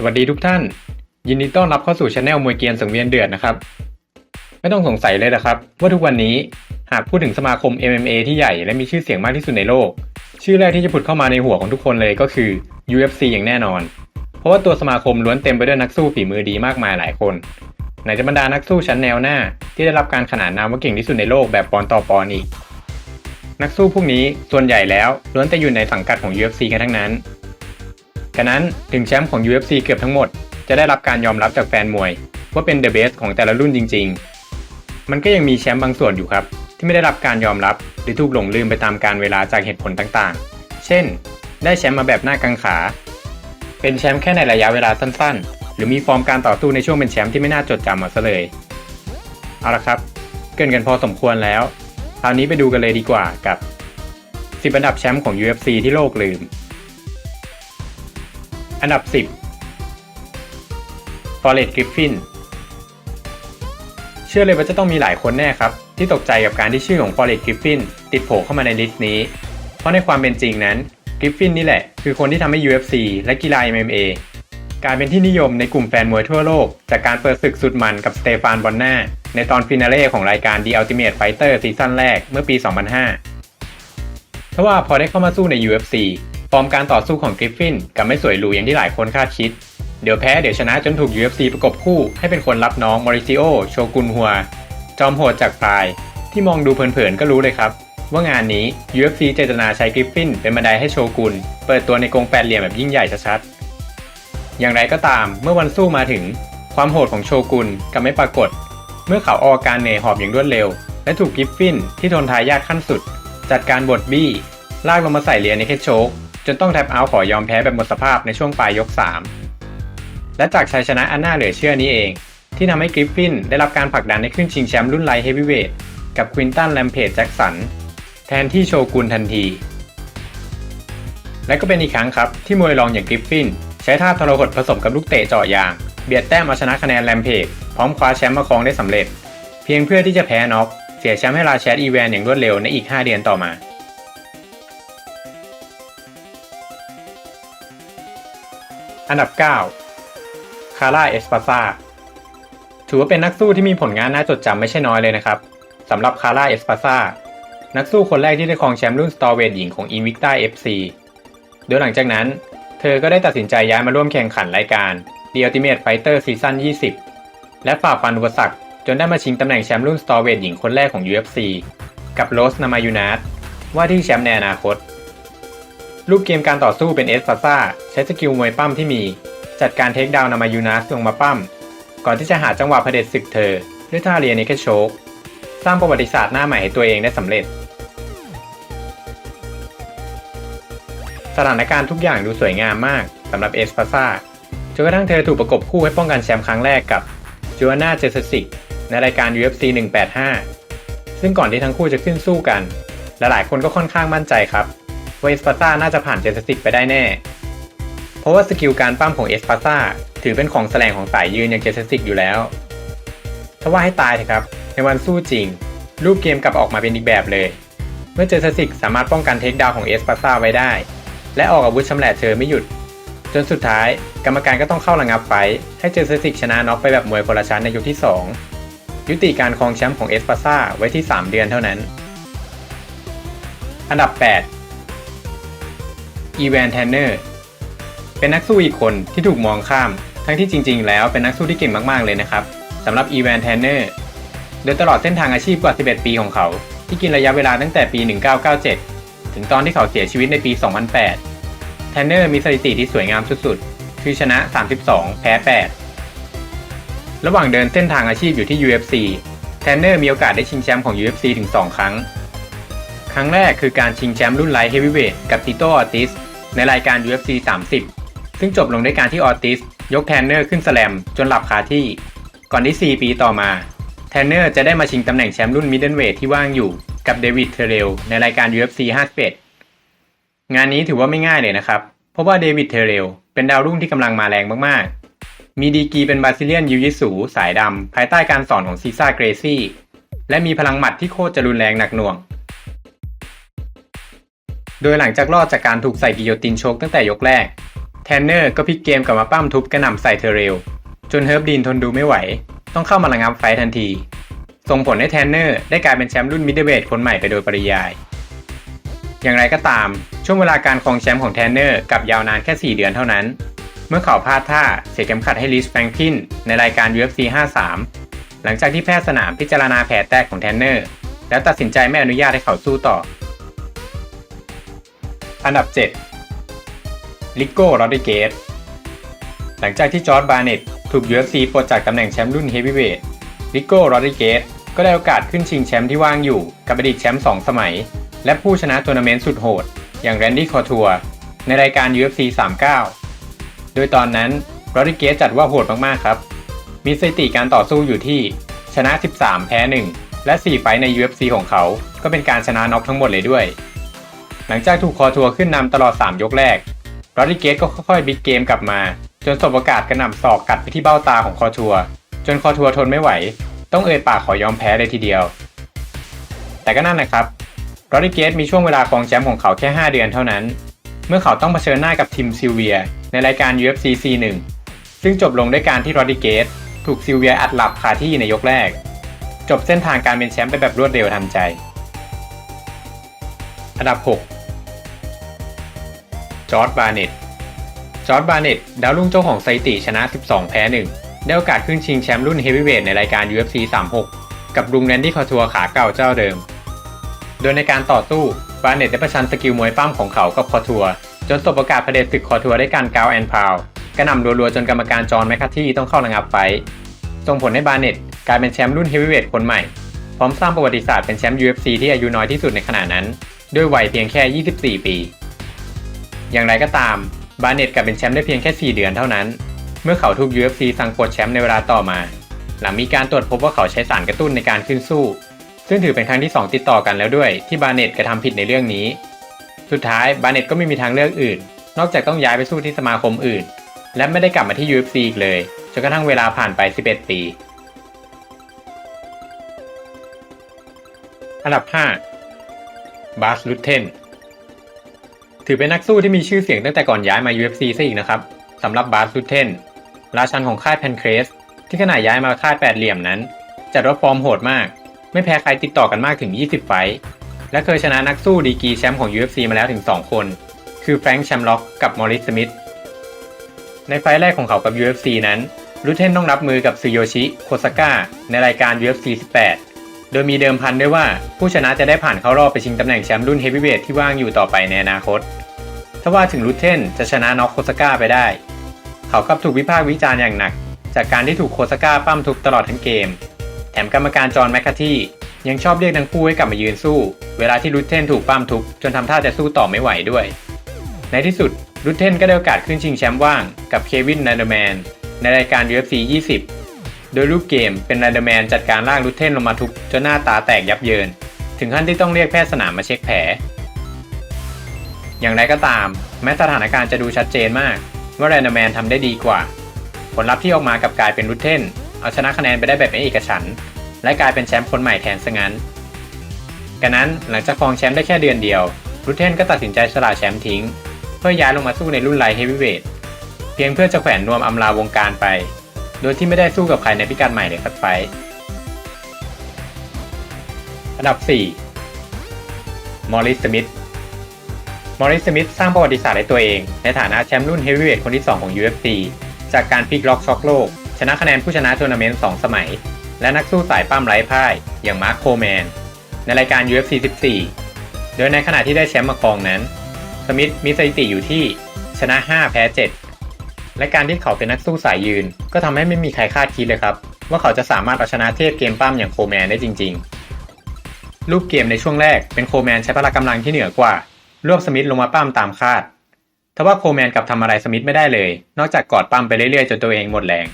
สวัสดีทุกท่าน ยินดีต้อนรับเข้าสู่ช anel มวยเกียนสังเวียนเดือดนะครับ ไม่ต้องสงสัยเลยนะครับ ว่าทุกวันนี้หากพูดถึงสมาคม MMA ที่ใหญ่และมีชื่อเสียงมากที่สุดในโลก ชื่อแรกที่จะผุดเข้ามาในหัวของทุกคนเลยก็คือ UFC อย่างแน่นอน เพราะว่าตัวสมาคมล้วนเต็มไปด้วยนักสู้ฝีมือดีมากมายหลายคนไหนจะบรรดานักสู้ชั้นแนวหน้า ที่ได้รับการขนานนามว่าเก่งที่สุดในโลกแบบปอนต่อปอนอีก นักสู้พวกนี้ส่วนใหญ่แล้วล้วนแต่อยู่ในสังกัดของ UFC กันทั้งนั้น ฉะนั้นถึงแชมป์ของ UFC เกือบทั้งหมด จะได้รับการยอมรับจากแฟนมวย ว่าเป็นเดอะเบสของแต่ละรุ่นจริง ๆ มันก็ยังมีแชมป์บางส่วนอยู่ครับ ที่ไม่ได้รับการยอมรับหรือถูกหลงลืมไปตามการเวลาจากเหตุผลต่างๆ เช่น ได้แชมป์มาแบบหน้ากังขา เป็นแชมป์แค่ในระยะเวลาสั้นๆ หรือมีฟอร์มการต่อสู้ในช่วงเป็นแชมป์ที่ไม่น่าจดจำมาซะเลยเอาละครับเกินกันพอสมควรแล้วคราวนี้ไปดูกันเลยดีกว่ากับ 10 อันดับแชมป์ของ UFC ที่โลกลืม อันดับ 10ฟอเรสต์กริฟฟินเชื่อเลยว่าจะต้องมีหลายคนแน่ครับ ที่ตกใจกับการที่ชื่อของฟอเรสต์กริฟฟินติดโผล่เข้ามาในลิสต์นี้ เพราะในความเป็นจริงนั้นกริฟฟินนี่แหละ คือคนที่ทำให้ UFC และกีฬา MMA กลายเป็นที่นิยมในกลุ่มแฟนมวยทั่วโลก จากการเปิดศึกสุดมันกับสเตฟานบอนนาในตอนฟินาเล่ของรายการ The Ultimate Fighter ซีซั่นแรกเมื่อปี 2005 ทว่าพอได้เข้ามาสู้ใน UFC ฟอร์มการต่อสู้ของกริฟฟินกับไม่สวยหรูอย่างที่หลายคนคาดคิด เดี๋ยวแพ้เดี๋ยวชนะจนถูก UFC ประกบคู่ให้เป็นคนรับน้องมอริซิโอโชกุนฮัว จอมโหดจากปลาย ที่มองดูเผินๆก็รู้เลยครับ ว่างานนี้ UFC เจตนาใช้กริฟฟินเป็นบันไดให้โชกุนเปิดตัวในกรงแปดเหลี่ยมแบบยิ่งใหญ่ชัดๆอย่างไรก็ตามเมื่อวันสู้มาถึง ความโหดของโชกุนกับไม่ปรากฏ เมื่อเขาออกการเหนหอบอย่างรวดเร็ว และถูกกริฟฟินที่ทนทายาทขั้นสุด จัดการบดบี้ลากลงมาใส่เหรียนในแค่โชก จนต้องแท็บเอาท์ขอยอมแพ้แบบหมดสภาพในช่วงปลายยก 3 และจากชัยชนะอันน่าเหลือเชื่อนี้เอง ที่ทำให้กริฟฟินได้รับการผลักดันให้ขึ้นชิงแชมป์รุ่นไลท์เฮฟวีเวทกับควินตันแลมเพจแจ็คสันแทนที่โชกุนทันที และก็เป็นอีกครั้งครับที่มวยรองอย่างกริฟฟิน ใช้ท่าทรหดผสมกับลูกเตะเจาะยาง เบียดแต้มเอาชนะคะแนนแลมเพจพร้อมคว้าแชมป์มาครองได้สำเร็จ เพียงเพื่อที่จะแพ้น็อกเสียแชมป์ให้ราแชดอีแวนอย่างรวดเร็วในอีก 5 เดือนต่อมา อันดับ 9 คาร่า เอสปาซา ถือว่าเป็นนักสู้ที่มีผลงานน่าจดจำไม่ใช่น้อยเลยนะครับสำหรับคาร่า เอสปาซา นักสู้คนแรกที่ได้ครองแชมป์รุ่นสตอร์เวทหญิงของ Invicta FC โดยหลังจากนั้น เธอก็ได้ตัดสินใจย้ายมาร่วมแข่งขันรายการ The Ultimate Fighter Season 20 และฝ่าฟันอุปสรรคจนได้มาชิงตำแหน่งแชมป์รุ่นสตอร์เวทหญิงคนแรกของ UFC กับโรสนามายูนาสว่าที่แชมป์ในอนาคต รูปเกมการต่อสู้เป็นเอสปาซ่าใช้สกิลมวยปั้มที่มี จัดการเทคดาวน์นามายูนัสลงมาปั้ม ก่อนที่จะหาจังหวะเผด็จศึกเธอด้วยท่าเรียนในแค่โชกสร้างประวัติศาสตร์หน้าใหม่ให้ตัวเองได้สำเร็จ สถานการณ์ทุกอย่างดูสวยงามมากสำหรับเอสปาซ่าจนกระทั่งเธอถูกประกบคู่ให้ป้องกันแชมป์ครั้งแรกกับจูอาน่าเจสสิกในรายการ UFC 185 ซึ่งก่อนที่ทั้งคู่จะขึ้นสู้กันและหลายคนก็ค่อนข้างมั่นใจครับ ว่าเอสปาซ่าน่าจะผ่านเจสสิกไปได้แน่ เพราะว่าสกิลการปั้มของเอสปาซ่าถือเป็นของแสลงของสายยืนอย่างเจสสิกอยู่แล้วถ้าว่าให้ตายเถอะครับ ในวันสู้จริง รูปเกมกลับออกมาเป็นอีกแบบเลย เมื่อเจสสิกสามารถป้องกันเทคดาวของเอสปาซ่าไว้ได้ และออกอาวุธชำแหละเธอไม่หยุด จนสุดท้ายกรรมการก็ต้องเข้าระงับไฟให้เจสสิกชนะน็อกไปแบบมวยคนละชั้นในยกที่ 2 ยุติการครองแชมป์ของเอสปาซ่าไว้ที่ 3 เดือนเท่านั้น อันดับ 8 อีแวนแทนเนอร์ เป็นนักสู้อีกคนที่ถูกมองข้าม ทั้งที่จริง ๆ แล้วเป็นนักสู้ที่เก่งมากๆเลยนะครับสำหรับอีแวนแทนเนอร์โดยตลอดเส้นทางอาชีพกว่า 11 ปีของเขา ที่กินระยะเวลาตั้งแต่ปี 1997 ถึงตอนที่เขาเสียชีวิตในปี 2008 แทนเนอร์มีสถิติที่สวยงามสุดๆ คือชนะ 32 แพ้ 8 ระหว่างเดินเส้นทางอาชีพอยู่ที่ UFC แทนเนอร์มีโอกาสได้ชิงแชมป์ของ UFC ถึง 2 ครั้ง ครั้งแรกคือการชิงแชมป์รุ่นไลท์เฮฟวีเวทกับติโตออติส ในรายการ UFC 30 ซึ่งจบลงด้วยการที่ออติสยกแทนเนอร์ขึ้นสแลมจนหลับคาที่ ก่อนที่ 4 ปีต่อมา แทนเนอร์จะได้มาชิงตำแหน่งแชมป์รุ่นมิดเดิลเวทที่ว่างอยู่กับเดวิดเทเรลในรายการ UFC 51 งานนี้ถือว่าไม่ง่ายเลยนะครับ เพราะว่าเดวิดเทเรลเป็นดาวรุ่งที่กำลังมาแรงมากๆ มีดีกีเป็นบาซิเลียนยูยิสูสายดำภายใต้การสอนของซีซ่าเกรซี่และมีพลังหมัดที่โคตรจะรุนแรงหนักหน่วง โดยหลังจากรอดจากการถูกใส่กิโยตินโชกตั้งแต่ยกแรก แทนเนอร์ก็พลิกเกมกลับมาปั้มทุบกระหน่ำใส่เธอเร็วจนเฮิร์บดีนทนดูไม่ไหว ต้องเข้ามาระงับไฟทันที ส่งผลให้แทนเนอร์ได้กลายเป็นแชมป์รุ่นมิดเดิลเวทคนใหม่ไปโดยปริยาย อย่างไรก็ตาม ช่วงเวลาการครองแชมป์ของแทนเนอร์กับยาวนานแค่ 4 เดือนเท่านั้น เมื่อเขาพลาดท่าเสียเข็มขัดให้ลิสแฟรงคินในรายการ UFC 53 หลังจากที่แพทย์สนามพิจารณาแผลแตกของแทนเนอร์แล้วตัดสินใจไม่อนุญาตให้เขาสู้ต่อ อันดับ 7 ลิโก้โรดิเกสหลังจากที่จอร์ดบาร์เน็ตถูก UFC ปลดจากตำแหน่งแชมป์รุ่นเฮฟวีเวทลิโก้โรดิเกสก็ได้โอกาสขึ้นชิงแชมป์ที่ว่างอยู่ กับอดีตแชมป์2สมัย และผู้ชนะทัวร์นาเมนต์สุดโหด อย่างแรนดี้คอทัวในรายการ UFC 39 โดยตอนนั้นโรดิเกสจัดว่าโหดมากๆครับ มีสถิติการต่อสู้อยู่ที่ชนะ 13 แพ้ 1 และ 4 ไฟใน UFC ของเขา ก็เป็นการชนะน็อกทั้งหมดเลยด้วย หลังจากถูกคอทัวร์ขึ้นนำตลอด 3 ยกแรกโรดริเกสก็ค่อยๆบิ๊กเกมกลับมา จนสบโอกาสกระหน่ำศอกกัดไปที่เบ้าตาของคอทัวร์จนคอทัวร์ทนไม่ไหว ต้องเอ่ยปากขอยอมแพ้เลยทีเดียว แต่ก็นั่นแหละครับโรดริเกสมีช่วงเวลาครองแชมป์ของเขาแค่ 5 เดือนเท่านั้น เมื่อเขาต้องเผชิญหน้ากับทิมซิลเวีย ในรายการ UFC C1 ซึ่งจบลงด้วยการที่โรดริเกสถูกซิลเวียอัดหลับคาที่ในยกแรก จบเส้นทางการเป็นแชมป์ไปแบบรวดเร็วทันใจ อันดับ 6 จอร์ดบาร์เน็ตจอร์ดบาร์เน็ตดาวรุ่งเจ้าของสถิติชนะ 12 แพ้ 1 ได้โอกาสขึ้นชิงแชมป์รุ่นเฮฟวีเวทในรายการ UFC 36 กับลุงแรนดี้คอทัวร์ขาเก่าเจ้าเดิม โดยในการต่อสู้บาร์เน็ตได้ประชันสกิลมวยปั้มของเขากับคอทัวร์จนสบโอกาสประเดชศึกคอทัวร์ได้การกาวแอนพาวกระหน่ำรัวๆจนกรรมการจอห์นแมคคาที่ต้องเข้าระงับไฟส่งผลให้บาร์เน็ตกลายเป็นแชมป์รุ่นเฮฟวีเวทคนใหม่ พร้อมสร้างประวัติศาสตร์เป็นแชมป์ UFC ที่อายุน้อยที่สุดในขณะนั้น ด้วยวัยเพียงแค่ 24 ปี อย่างไรก็ตาม บาร์เน็ตกลับเป็นแชมป์ได้เพียงแค่ 4 เดือนเท่านั้น เมื่อเขาถูก UFC สั่งปลดแชมป์ในเวลาต่อมา หลังมีการตรวจพบว่าเขาใช้สารกระตุ้นในการขึ้นสู้ ซึ่งถือเป็นครั้งที่ 2 ติดต่อกันแล้วด้วย ที่บาร์เน็ตกระทำผิดในเรื่องนี้ สุดท้ายบาร์เน็ตก็ไม่มีทางเลือกอื่น นอกจากต้องย้ายไปสู้ที่สมาคมอื่น และไม่ได้กลับมาที่ UFC อีกเลยจนกระทั่งเวลาผ่านไป 11 ปีอันดับ 5 บาสลุตเทน ถือเป็นนักสู้ที่มีชื่อเสียงตั้งแต่ก่อนย้ายมา UFC ซะอีกนะครับสำหรับบาสลุตเทนราชันของค่ายแพนเครส ที่ขณะย้ายมาค่ายแปดเหลี่ยมนั้นจัดว่าฟอร์มโหดมาก ไม่แพ้ใครติดต่อกันมากถึง 20 ไฟท์และเคยชนะนักสู้ดีกีแชมป์ของ UFC มาแล้วถึง 2 คน คือแฟรงค์แชมล็อกกับมอริสสมิธในไฟท์แรกของเขากับ UFC นั้นลุเทนต้องรับมือกับซูโยชิ โคซาก้าในรายการ UFC 18 โดยมีเดิมพันด้วยว่าผู้ชนะจะได้ผ่านเข้ารอบไปชิงตำแหน่งแชมป์รุ่นเฮฟวีเวทที่ว่างอยู่ต่อไปในอนาคต ถ้าว่าถึงลุเทนจะชนะน็อกโคซาก้าไปได้ เขากลับถูกวิพากษ์วิจารณ์อย่างหนัก จากการที่ถูกโคซาก้าปั้มทุบตลอดทั้งเกม แถมกรรมการจอห์นแมคคาที่ยังชอบเรียกทั้งคู่ให้กลับมายืนสู้ เวลาที่ลุเทนถูกปั้มทุบจนทำท่าจะสู้ต่อไม่ไหวด้วย ในที่สุดลุเทนก็ได้โอกาสขึ้นชิงแชมป์ว่างกับเควินนาเดอร์แมนในรายการ UFC 20 โดยรูปเกมเป็นนาเดอร์แมนจัดการลากลุเทนลงมาทุบจนหน้าตาแตกยับเยิน ถึงขั้นที่ต้องเรียกแพทย์สนามมาเช็คแผล อย่างไรก็ตาม แม้สถานการณ์จะดูชัดเจนมาก ว่าแรเดอร์แมนทำได้ดีกว่า ผลลัพธ์ที่ออกมากับกลายเป็นลุเทนเอาชนะคะแนนไปได้แบบไม่เอกฉันและกลายเป็นแชมป์คนใหม่แทนซะงั้นกันนั้นหลังจากครองแชมป์ได้แค่เดือนเดียวลุเทนก็ตัดสินใจสละแชมป์ทิ้ง เพื่อย้ายลงมาสู้ในรุ่นไลท์เฮฟวีเวทเพียงเพื่อจะแขวนนวมอำลาวงการไป โดยที่ไม่ได้สู้กับใครในพิกัดใหม่เลยสักไฟอันดับ 4 มอริส สมิธ มอริส สมิธสร้างประวัติศาสตร์ให้ตัวเอง ในฐานะแชมป์รุ่นเฮฟวีเวทคนที่ 2 ของ UFC จากการพลิกล็อกช็อกโลก ชนะคะแนนผู้ชนะทัวร์นาเมนต์ 2 สมัย และนักสู้สายปั้มไร้พ่าย อย่างมาร์คโคแมน ในรายการ UFC 14 โดยในขณะที่ได้แชมป์มาครองนั้น สมิธมีสถิติอยู่ที่ชนะ 5 แพ้ 7 และการที่เขาเป็นนักสู้สายยืน ก็ทำให้ไม่มีใครคาดคิดเลยครับ ว่าเขาจะสามารถเอาชนะเทพเกมปั้มอย่างโคแมนได้จริง ๆ รูปเกมในช่วงแรกเป็นโคแมนใช้พละกำลังที่เหนือกว่า รวบสมิธลงมาปั้มตามคาดทว่าโคแมนกลับทำอะไรสมิธไม่ได้เลย นอกจากกอดปั้มไปเรื่อยๆจนตัวเองหมดแรง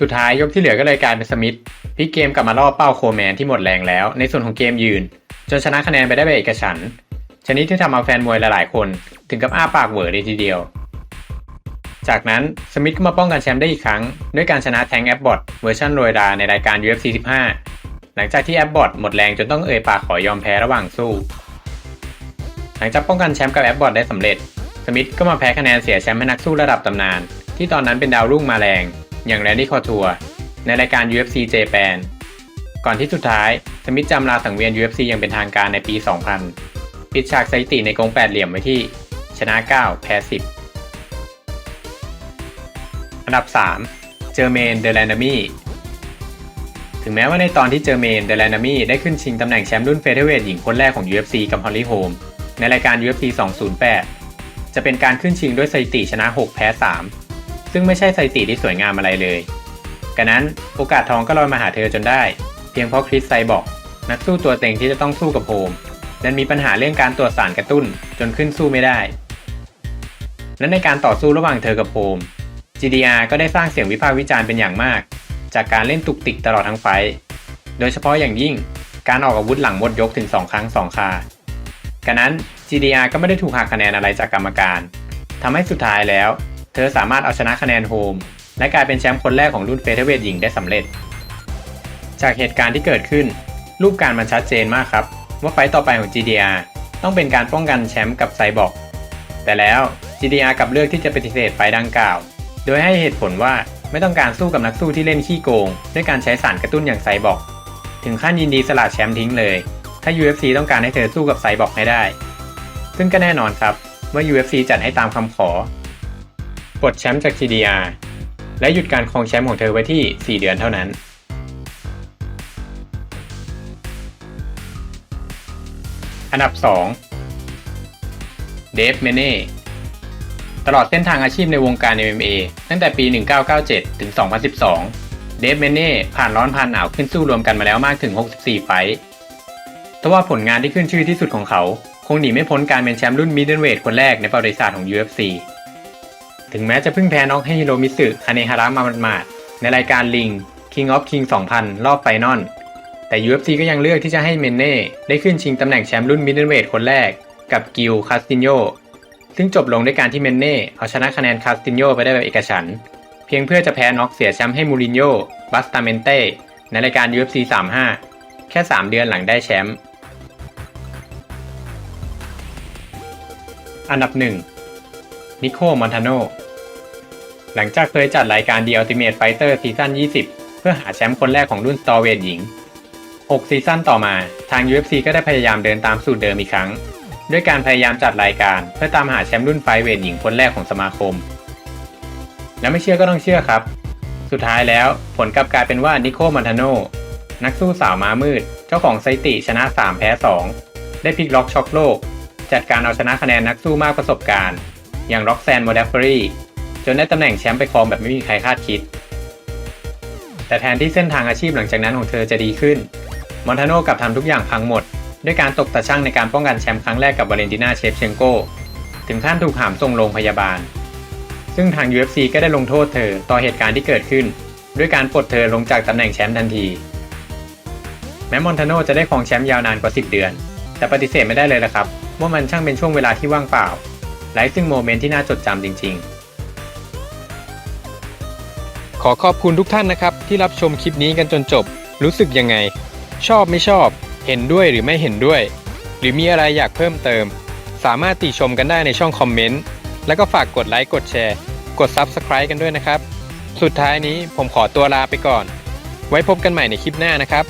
สุดท้ายยกที่เหลือก็เลยกลายเป็นสมิธพลิกเกมกลับมาล่อเป้าโคแมนที่หมดแรงแล้ว ในส่วนของเกมยืน จนชนะคะแนนไปได้แบบเอกฉันชนิดที่ทำเอาแฟนมวยหลายๆคน ถึงกับอ้าปากเหวอเลยทีเดียว จากนั้นสมิธก็มาป้องกันแชมป์ได้อีกครั้ง ด้วยการชนะแทงแอปบอทเวอร์ชันโรยดาในรายการ UFC 15 หลังจากที่แอปบอทหมดแรงจนต้องเอ่ยปากขอยอมแพ้ระหว่างสู้ หลังจากป้องกันแชมป์กับแอปบอทได้สำเร็จ สมิธก็มาแพ้คะแนนเสียแชมป์ให้นักสู้ระดับตำนาน ที่ตอนนั้นเป็นดาวรุ่งมาแรง อย่างแรนดี้คอทัวในรายการ UFC Japan ก่อนที่สุดท้ายสมิธจำลาสังเวียน UFC อย่างเป็นทางการในปี 2000 ปิดฉากสถิติในกรงแปดเหลี่ยมไว้ที่ ชนะ 9 แพ้ 10 อันดับ 3 เจอร์เมนเดลานามีถึงแม้ว่าในตอนที่เจอร์เมนเดลานามีได้ขึ้นชิงตำแหน่งแชมป์รุ่นเฟเธอร์เวทหญิงคนแรกของ UFC กับฮอลลี่โฮมในรายการ UFC 208 จะเป็นการขึ้นชิงด้วยสถิติชนะ 6 แพ้ 3 ซึ่งไม่ใช่สถิติที่สวยงามอะไรเลยกะนั้นโอกาสทองก็ลอยมาหาเธอจนได้ เพียงเพราะคริสไซบอกนักสู้ตัวเต็งที่จะต้องสู้กับโฮมดันมีปัญหาเรื่องการตรวจสารกระตุ้นจนขึ้นสู้ไม่ได้ และในการต่อสู้ระหว่างเธอกับโฮม GDR ก็ได้สร้างเสียงวิพากษ์วิจารณ์เป็นอย่างมาก จากการเล่นตุกติกตลอดทั้งไฟท์โดยเฉพาะอย่างยิ่งการออกอาวุธหลังหมดยกถึง 2 ครั้ง 2 คากะนั้น GDR ก็ไม่ได้ถูกหักคะแนนอะไรจากกรรมการทำให้สุดท้ายแล้ว เธอสามารถเอาชนะคะแนนโฮมและกลายเป็นแชมป์คนแรกของรุ่นเฟเธอร์เวทหญิงได้สำเร็จ จากเหตุการณ์ที่เกิดขึ้น รูปการมันชัดเจนมากครับ ว่าไฟต์ต่อไปของ GDR ต้องเป็นการป้องกันแชมป์กับไซบอร์กแต่แล้ว GDR กลับเลือกที่จะปฏิเสธไฟต์ดังกล่าว โดยให้เหตุผลว่าไม่ต้องการสู้กับนักสู้ที่เล่นขี้โกง ด้วยการใช้สารกระตุ้นอย่างไซบอร์กถึงขั้นยินดีสละแชมป์ทิ้งเลย ถ้า UFC ต้องการให้เธอสู้กับไซบอร์กให้ได้ ซึ่งก็แน่นอนครับว่า UFC จัดให้ตามคำขอปลดแชมป์จาก GDR และหยุดการครองแชมป์ของเธอไว้ที่ 4 เดือนเท่านั้น อันดับ 2 เดฟเมเน่ ตลอดเส้นทางอาชีพในวงการ MMA ตั้งแต่ปี 1997 ถึง 2012 เดฟเมเน่ผ่านร้อนผ่านหนาวขึ้นสู้รวมกันมาแล้วมากถึง 64 ไฟท์แต่ว่าผลงานที่ขึ้นชื่อที่สุดของเขา คงหนีไม่พ้นการเป็นแชมป์รุ่นมิดเดิลเวทคนแรกในประวัติศาสตร์ของ UFC ถึงแม้จะเพิ่งแพ้น็อกให้ฮิโรมิสึคาเนฮาระมาหมาดๆในรายการลิง King of King 2000 รอบไฟนอลแต่ UFC ก็ยังเลือกที่จะให้เมนเน่ได้ขึ้นชิงตำแหน่งแชมป์รุ่นมิดเดิลเวทคนแรก กับกิลคาสตินโย ซึ่งจบลงด้วยการที่เมนเน่เอาชนะคะแนนคาสตินโยไปได้แบบเอกฉันเพียงเพื่อจะแพ้น็อกเสียแชมป์ให้มูรินโญ่บัสตาเมนเต้ในรายการ UFC 35 แค่ 3 เดือนหลังได้แชมป์อันดับ 1 นิโคมอนทาโน หลังจากเคยจัดรายการ The Ultimate Fighter ซีซั่น20 เพื่อหาแชมป์คนแรกของรุ่น Strawweight หญิง 6 ซีซั่นต่อมาทาง UFC ก็ได้พยายามเดินตามสูตรเดิมอีกครั้ง ด้วยการพยายามจัดรายการ เพื่อตามหาแชมป์รุ่นไฟเวทหญิงคนแรกของสมาคม และไม่เชื่อก็ต้องเชื่อครับ สุดท้ายแล้วผลกลับกลายเป็นว่านิโคมอนทาโนนักสู้สาวม้ามืด เจ้าของสถิติชนะ 3 แพ้ 2 ได้พลิกล็อกช็อกโลก จัดการเอาชนะคะแนนนักสู้มากประสบการณ์ อย่างร็อกแซนโมเดฟเฟอรี่จนได้ตำแหน่งแชมป์ไปครองแบบไม่มีใครคาดคิด แต่แทนที่เส้นทางอาชีพหลังจากนั้นของเธอจะดีขึ้น มอนทาโนกลับทำทุกอย่างพังหมด ด้วยการตกตาช่างในการป้องกันแชมป์ครั้งแรกกับวาเลนติน่าเชฟเชงโกถึงขั้นถูกหามส่งโรงพยาบาล ซึ่งทาง UFC ก็ได้ลงโทษเธอต่อเหตุการณ์ที่เกิดขึ้น ด้วยการปลดเธอลงจากตำแหน่งแชมป์ทันที แม้มอนทาโนจะได้ครองแชมป์ยาวนานกว่า 10 เดือน แต่ปฏิเสธไม่ได้เลยละครับว่ามันช่างเป็นช่วงเวลาที่ว่างเปล่าไร้ซึ่งโมเมนต์ที่น่าจดจำจริง ๆขอขอบคุณทุกท่านนะครับ ที่รับชมคลิปนี้กันจนจบ รู้สึกยังไง ชอบไม่ชอบ เห็นด้วยหรือไม่เห็นด้วย หรือมีอะไรอยากเพิ่มเติม สามารถติชมกันได้ในช่องคอมเมนต์ แล้วก็ฝากกดไลค์กดแชร์ กด Subscribe กันด้วยนะครับ สุดท้ายนี้ผมขอตัวลาไปก่อน ไว้พบกันใหม่ในคลิปหน้านะครับ